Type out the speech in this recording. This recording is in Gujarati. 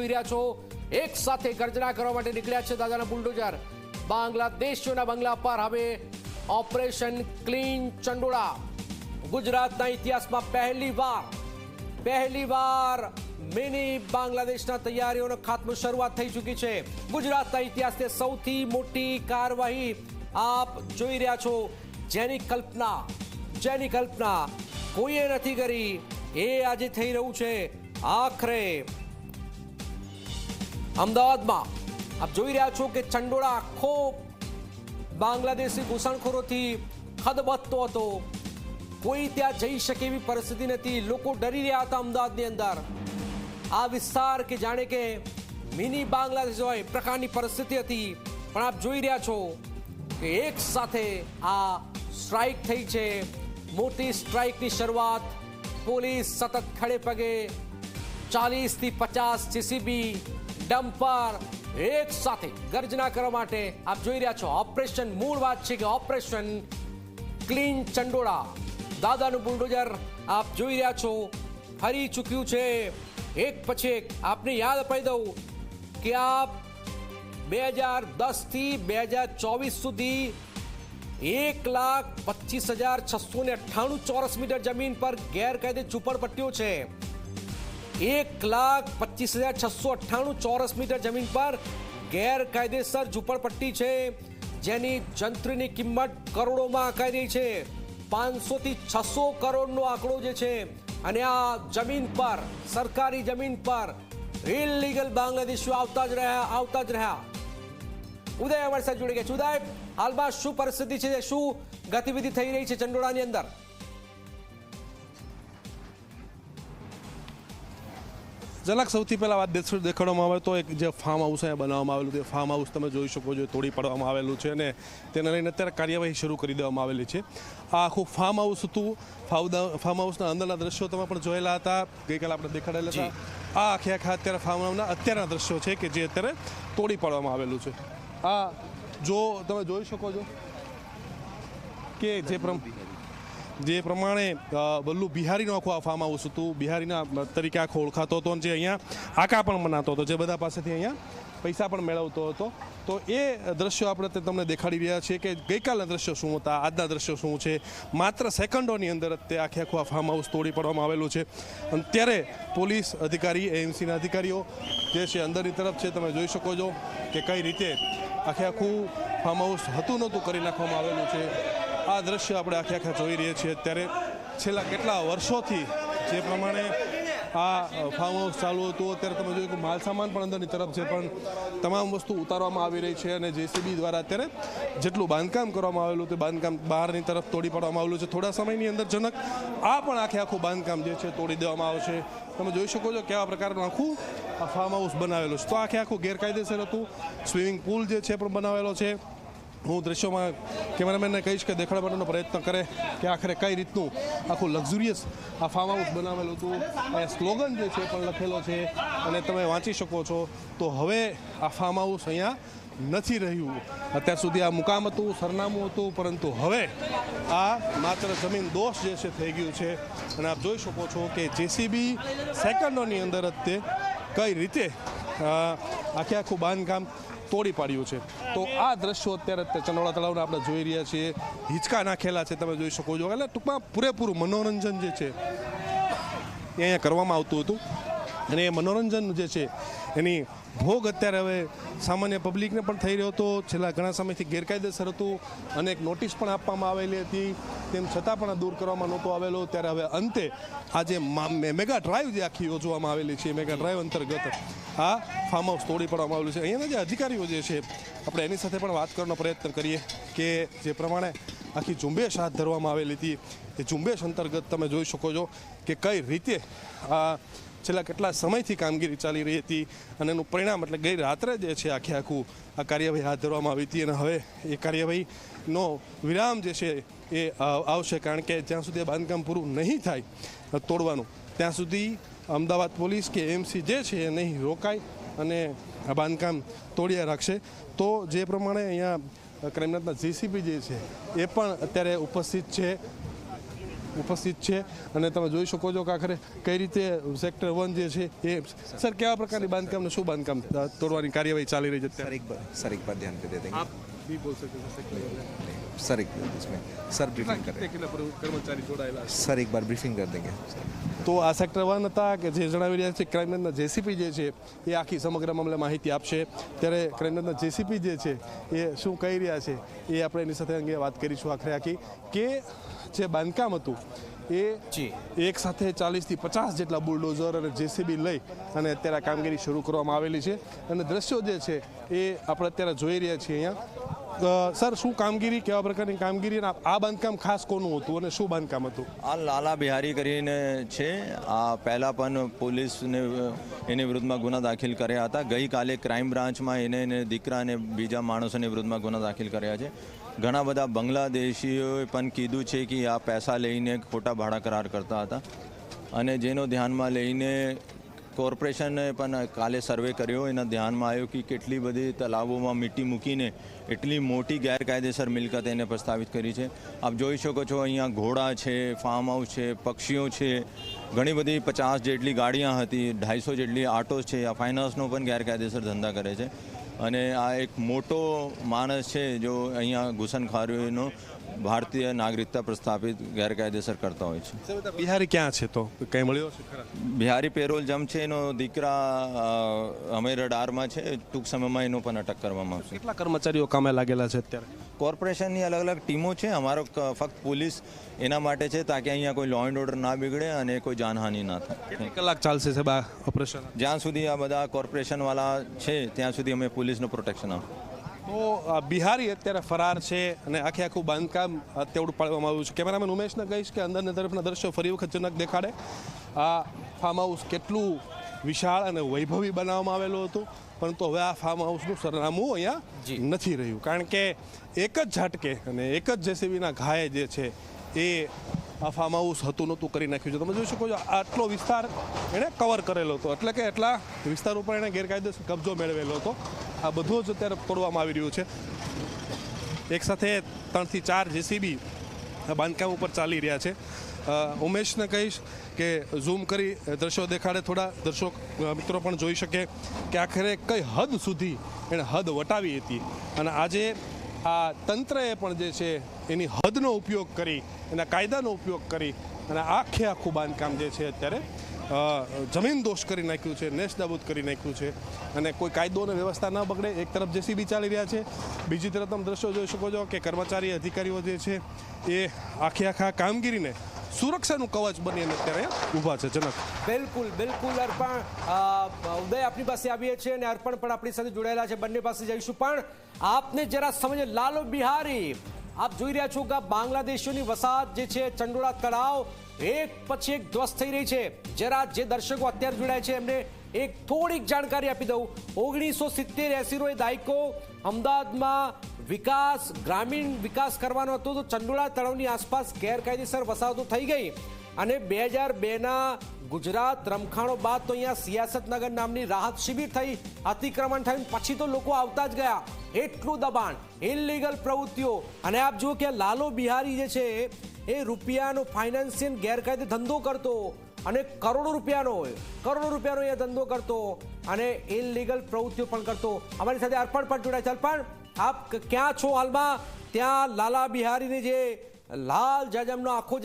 જોઈ રહ્યા છો. એક સાથે ગર્જના કરવા માટે નીકળ્યા છે દાદાના બુલડોઝર. બાંગ્લાદેશીઓના બંગલા પર હવે ઓપરેશન ક્લીન ચંડોળા. ગુજરાતના ઇતિહાસમાં પહેલી વાર પહેલી વાર મિની બાંગ્લાદેશના તૈયારીઓનો ખાતમો શરૂઆત થઈ ચૂકી છે. ગુજરાતના ઇતિહાસને સૌથી મોટી કાર્યવાહી આપ જોઈ રહ્યા છો. જેની કલ્પના જેની કલ્પના કોઈએ નથી કરી, એ આજે થઈ રહ્યું છે. આખરે અમદાવાદમાં આપ જોઈ રહ્યા છો કે ચંડોળા આખો બાંગ્લાદેશી ઘૂસણખોરોથી ખદબદતો હતો. કોઈ ત્યાં જઈ શકે એવી પરિસ્થિતિ નથી. લોકો ડરી રહ્યા હતા અમદાવાદની અંદર. આ વિસ્તાર કે જાણે કે મિની બાંગ્લાદેશ હોય પ્રકારની પરિસ્થિતિ હતી. પણ આપ જોઈ રહ્યા છો કે એક સાથે આ સ્ટ્રાઇક થઈ છે. મોટી સ્ટ્રાઇકની શરૂઆત પોલીસ સતત ખડે પગે ચાલીસથી પચાસ જેસીબી ડમ્પર એક સાથે ગર્જના કરવા માટે આપ જોઈ રહ્યા છો ઓપરેશન મૂળ વાત છે કે ઓપરેશન ક્લીન ચંડોળા. દાદાનું બુલડોઝર આપ જોઈ રહ્યા છો. ફરી ચૂક્યું છે. એક પછી એક આપને યાદ અપાઈ દઉં કે આપ બે હજાર દસથી બે હજાર ચોવીસ સુધી એક લાખ પચીસ હજાર છસો ને અઠ્ઠાણું ચોરસ મીટર જમીન પર ગેરકાયદે ઝૂંપડપટ્ટીઓ છે. એક લાખ પચીસ હજાર છસો અઠ્ઠાણું ચોરસ મીટર જમીન પર ગેરકાયદેસર ઝૂંપડપટ્ટી છે, જેની જંત્રીની કિંમત કરોડોમાં આંકાઈ રહી છે. પાંચસોથી છસો કરોડનો આંકડો જે છે, અને આ જમીન પર, સરકારી જમીન પર ઇલીગલ બાંગ્લાદેશીઓ આવતા જ રહ્યા, આવતા જ રહ્યા. ઉદય અમારી સાથે જોડી ગયા છે. ઉદય, હાલમાં શું પરિસ્થિતિ છે? શું ગતિવિધિ થઈ રહી છે ચંડોળાની અંદર? જરાક સૌથી પહેલાં વાત દેશ- દેખાડવામાં આવે તો એક જે ફાર્મ હાઉસ અહીંયા બનાવવામાં આવેલું તે ફાર્મ હાઉસ તમે જોઈ શકો છો તોડી પાડવામાં આવેલું છે અને તેને લઈને અત્યારે કાર્યવાહી શરૂ કરી દેવામાં આવેલી છે. આ આખું ફાર્મ હાઉસ હતું ફાઉદા- ફાર્મ હાઉસના અંદરના દ્રશ્યો તમે પણ જોયેલા હતા ગઈકાલે આપણે દેખાડેલા હતા. આ આખે આખા અત્યારે ફાર્મ હાઉસના અત્યારના દ્રશ્યો છે કે જે અત્યારે તોડી પાડવામાં આવેલું છે. આ જો તમે જોઈ શકો છો કે જે પ્રમ જે પ્રમાણે અ, વલ્લુ બિહારીનો આખું આ ફાર્મ હાઉસ હતું. બિહારીના તરીકે આખો ઓળખાતો હતો જે અહીંયા આકા પણ મનાતો હતો. જે બધા પાસેથી અહીંયા પૈસા પણ મેળવતો હતો. તો એ દ્રશ્યો આપણે તમને દેખાડી રહ્યા છીએ કે ગઈકાલના દ્રશ્યો શું હતા આજના દ્રશ્યો શું છે. માત્ર સેકન્ડોની અંદર તે આખે આખું આ ફાર્મ હાઉસ તોડી પાડવામાં આવેલું છે. અને ત્યારે પોલીસ અધિકારી એએમસીના અધિકારીઓ જે છે અંદરની તરફ છે તમે જોઈ શકો છો કે કઈ રીતે આખે આખું ફાર્મ હાઉસ હતું નહોતું કરી નાખવામાં આવેલું છે. આ દ્રશ્ય આપણે આખે આખા જોઈ રહ્યા છીએ. અત્યારે છેલ્લા કેટલા વર્ષોથી જે પ્રમાણે આ ફાર્મ હાઉસ ચાલુ હતું, અત્યારે તમે જોયું કે માલ સામાન પણ અંદરની તરફ છે, પણ તમામ વસ્તુ ઉતારવામાં આવી રહી છે અને જેસીબી દ્વારા અત્યારે જેટલું બાંધકામ કરવામાં આવેલું તે બાંધકામ બહારની તરફ તોડી પાડવામાં આવેલું છે. થોડા સમયની અંદર જનક આ પણ આખે આખું બાંધકામ જે છે તોડી દેવામાં આવશે તમે જોઈ શકો છો કેવા પ્રકારનું આખું આ ફાર્મ હાઉસ બનાવેલું છે. તો આખે આખું ગેરકાયદેસર હતું. સ્વિમિંગ પુલ જે છે પણ બનાવેલો છે. હું દ્રશ્યોમાં કેમેરામેનને કહીશ કે દેખાડવાનો પ્રયત્ન કરે કે આખરે કઈ રીતનું આખું લક્ઝુરિયસ આ ફાર્મ હાઉસ બનાવેલું હતું. આ સ્લોગન જે છે પણ લખેલો છે અને તમે વાંચી શકો છો. તો હવે આ ફાર્મ હાઉસ અહીંયા નથી રહ્યું. અત્યાર સુધી આ મુકામ હતું, સરનામું હતું, પરંતુ હવે આ માત્ર જમીન દોષ જે છે થઈ ગયું છે. અને આપ જોઈ શકો છો કે જેસીબી સેકન્ડોની અંદર જ તે કઈ રીતે આખે આખું બાંધકામ તોડી પાડ્યું છે. તો આ દ્રશ્યો અત્યારે ચંદોળા તળાવને આપણે જોઈ રહ્યા છીએ. હિંચકા નાખેલા છે, તમે જોઈ શકો છો. એટલે ટૂંકમાં પૂરેપૂરું મનોરંજન જે છે, એ અહીંયા કરવામાં આવતું હતું. અને એ મનોરંજન જે છે, એની ભોગ અત્યારે હવે સામાન્ય પબ્લિકને પણ થઈ રહ્યો હતો. છેલ્લા ઘણા સમયથી ગેરકાયદેસર હતું. અને એક નોટિસ પણ આપવામાં આવેલી હતી. તેમ છતાં પણ દૂર કરવામાં નહોતો આવેલો ત્યારે હવે અંતે આ જે મેગા ડ્રાઈવ જે આખી યોજવામાં આવેલી છે મેગા ડ્રાઈવ અંતર્ગત આ ફાર્મ હાઉસ તોડી પાડવામાં આવેલું છે. અહીંયાના જે અધિકારીઓ જે છે, આપણે એની સાથે પણ વાત કરવાનો પ્રયત્ન કરીએ કે જે પ્રમાણે આખી ઝુંબેશ હાથ ધરવામાં આવેલી હતી. એ ઝુંબેશ અંતર્ગત તમે જોઈ શકો છો કે કઈ રીતે આ છેલ્લા કેટલા સમયથી કામગીરી ચાલી રહી હતી અને એનું પરિણામ એટલે ગઈ રાત્રે જે છે આખે આખું આ કાર્યવાહી હાથ ધરવામાં આવી હતી અને હવે એ કાર્યવાહીનો વિરામ જે છે એ આવશે કારણ કે જ્યાં સુધી બાંધકામ પૂરું નહીં થાય તોડવાનું, ત્યાં સુધી અમદાવાદ પોલીસ કે એમસી જે છે એ નહીં રોકાય અને આ બાંધકામ તોડ્યા રાખશે. તો જે પ્રમાણે અહીંયા ક્રાઇમનાથના જીસીબી જે છે એ પણ અત્યારે ઉપસ્થિત છે. ઉપસ્થિત છે અને તમે જોઈ શકો છો કે આખરે કઈ રીતે સેક્ટર વન જે છે એ સર કેવા પ્રકારની બાંધકામ ને શું બાંધકામ અ, તોડવાની કાર્યવાહી ચાલી રહી છે सर અત્યારે एक बार सर एक बार ध्यान पे दे देंगे આપ બી બોલ શકો છો સેક્ટર सर एक इसमें सर ब्रीफिंग कर रहे કેટલા કર્મચારી જોડાયેલા છે हैं सर એક બાર બ્રીફિંગ કરી દેંગે તો આ સેક્ટર વન હતા કે જે જણાવી રહ્યા છે ક્રાઇમબ્રાન્ચના જેસીપી જે છે એ આખી સમગ્ર મામલે માહિતી આપશે ત્યારે ક્રાઇમબ્રાન્ચના જેસીપી જે છે એ શું કહી રહ્યા છે એ આપણે એની સાથે અંગે વાત કરીશું આખરે આખી કે જે બાંધકામ હતું એ જી. એક સાથે ચાલીસથી પચાસ જેટલા બુલડોઝર અને જેસીબી લઈ અને અત્યારે આ કામગીરી શરૂ કરવામાં આવેલી છે અને દ્રશ્યો જે છે એ આપણે અત્યારે જોઈ રહ્યા છીએ અહીંયા અ, સર, શું કામગીરી, કેવા પ્રકારની કામગીરી આ બાંધકામ ખાસ કોનું હતું અને શું બાંધકામ હતું? આ લાલા બિહારી કરીને છે. આ પહેલાં પણ પોલીસને એની વિરુદ્ધમાં ગુના દાખલ કર્યા હતા. ગઈકાલે ક્રાઇમ બ્રાન્ચમાં એને એને દીકરા અને બીજા માણસોની વિરુદ્ધમાં ગુના દાખલ કર્યા છે. ઘણા બધા બાંગ્લાદેશીઓએ પણ કીધું છે કે આ પૈસા લઈને ખોટા ભાડા કરાર કરતા હતા. અને જેનો ધ્યાનમાં લઈને કોર્પોરેશને પણ કાલે સર્વે કર્યો. એના ધ્યાનમાં આવ્યો કે કેટલી બધી તલાવોમાં મીટી મૂકીને એટલી મોટી ગેરકાયદેસર મિલકત એને પ્રસ્તાવિત કરી છે. આપ જોઈ શકો છો, અહીંયા ઘોડા છે ફાર્મ હાઉસ છે, પક્ષીઓ છે. ઘણી બધી પચાસ જેટલી ગાડીਆਂ હતી, ઢાઈસો જેટલી આટો છે. આ ફાઇનાન્સનો પણ ગેરકાયદેસર ધંધા કરે છે. અને આ એક મોટો માણસ છે, જો અહીંયા ઘૂસણખારીઓનો ભારતીય નાગરિકતા પ્રસ્થાપિત ગેરકાયદેસર કરતા હોય છે. બિહારી ક્યાં છે તો? કંઈ મળ્યો છે ખરા? બિહારી પેરોલ જમ છે એનો દીકરા અમે રડારમાં છે ટૂંક સમયમાં એનો પણ અટક કરવામાં આવશે. કેટલા કર્મચારીઓ કામે લાગેલા છે અત્યારે? કોર્પોરેશનની અલગ અલગ ટીમો છે અમારો ફક્ત પોલીસ એના માટે છે તાકે અહીંયા કોઈ લો એન્ડ ઓર્ડર ના બિગડે અને કોઈ જાનહાનિ ના થાય. કલાક ચાલશે સાહેબ આ ઓપરેશન જ્યાં સુધી આ બધા કોર્પોરેશનવાળા છે ત્યાં સુધી અમે પોલીસનું પ્રોટેક્શન આપીએ. તો આ બિહારી અત્યારે ફરાર છે અને આખે આખું બાંધકામ તેવડું પાડવામાં આવ્યું છે. કેમેરામેન ઉમેશને કહીશ કે અંદરની તરફના દ્રશ્યો ફરી વખત જનક દેખાડે. આ ફાર્મ હાઉસ કેટલું વિશાળ અને વૈભવી બનાવવામાં આવેલું હતું પરંતુ હવે આ ફાર્મ હાઉસનું સરનામું અહીંયા નથી રહ્યું. કારણ કે એક જ ઝાટકે અને એક જ જેસીબીના ઘાએ જે છે એ આ ફાર્મ હાઉસ હતું નહોતું કરી નાખ્યું છે. તમે જોઈ શકો છો આટલો વિસ્તાર એણે કવર કરેલો હતો. એટલે કે એટલા વિસ્તાર ઉપર એણે ગેરકાયદેસર કબજો મેળવેલો હતો. આ બધું જ અત્યારે તોડવામાં આવી રહ્યું છે. એકસાથે ત્રણથી ચાર જેસીબી બાંધકામ ઉપર ચાલી રહ્યા છે. ઉમેશને કહીશ કે ઝૂમ કરી દ્રશ્યો દેખાડે થોડા. દર્શક મિત્રો પણ જોઈ શકે કે આખરે કઈ હદ સુધી એણે હદ વટાવી હતી. અને આજે આ તંત્રએ પણ જે છે એની હદનો ઉપયોગ કરી, એના કાયદાનો ઉપયોગ કરી અને આખે આખું બાંધકામ જે છે અત્યારે જમીન દોષ કરી નાખ્યું છે નેસ નાબૂદ કરી નાખ્યું છે અને કોઈ કાયદો અને વ્યવસ્થા ન બગડે એક તરફ જેસીબી ચાલી રહ્યા છે. બીજી તરફ તમે દ્રશ્યો જોઈ શકો છો કે કર્મચારી અધિકારીઓ જે છે એ આખે આખા કામગીરીને સુરક્ષાનું કવચ બની અને અત્યારે ઊભા છે. જનક. બિલકુલ બિલકુલ અર્પણ. ઉદય આપની પાસે આવીએ છીએ અને અર્પણ પણ આપણી સાથે જોડાયેલા છે. બંને પાસે જઈશું પણ આપને જરા સમજે, લાલો બિહારી, આપ જોઈ રહ્યા છો કે બાંગ્લાદેશીઓની વસાહત જે છે, ચંડોળા તળાવ એક પછી એક ધ્વસ્ત થઈ રહી છે. જરા જે દર્શકો અત્યારે જોડાય છે, એમને એક થોડીક જાણકારી આપી દઉં. ઓગણીસો સિત્તેર એસીનો એ દાયકો અમદાવાદમાં વિકાસ, ગ્રામીણ વિકાસ કરવાનો હતો, તો ચંડોળા તળાવની આસપાસ ગેરકાયદેસર વસાહતો થઈ ગઈ. અને બે હજાર બેના ગુજરાત રમખાણો બાદ તો અહીંયા સિયાસતનગર નામની રાહત શિબિર થઈ, અતિક્રમણ થયું પછી તો લોકો આવતા જ ગયા. એટલું દબાણ ઇલીગલ પ્રવૃત્તિઓ. અને આપ જુઓ કે લાલો બિહારી જે છે એ રૂપિયાનો ફાઇનાન્સિયલ ગેરકાયદે ધંધો કરતો અને કરોડો રૂપિયાનો કરોડો રૂપિયાનો એ ધંધો કરતો અને ઇલીગલ પ્રવૃત્તિઓ પણ કરતો. અમારી સાથે અર્પણ પણ જોડાય છે. અર્પણ, આપ ક્યાં છો હાલમાં? ત્યાં લાલા બિહારીની જે લાલ જજમનો આખો જે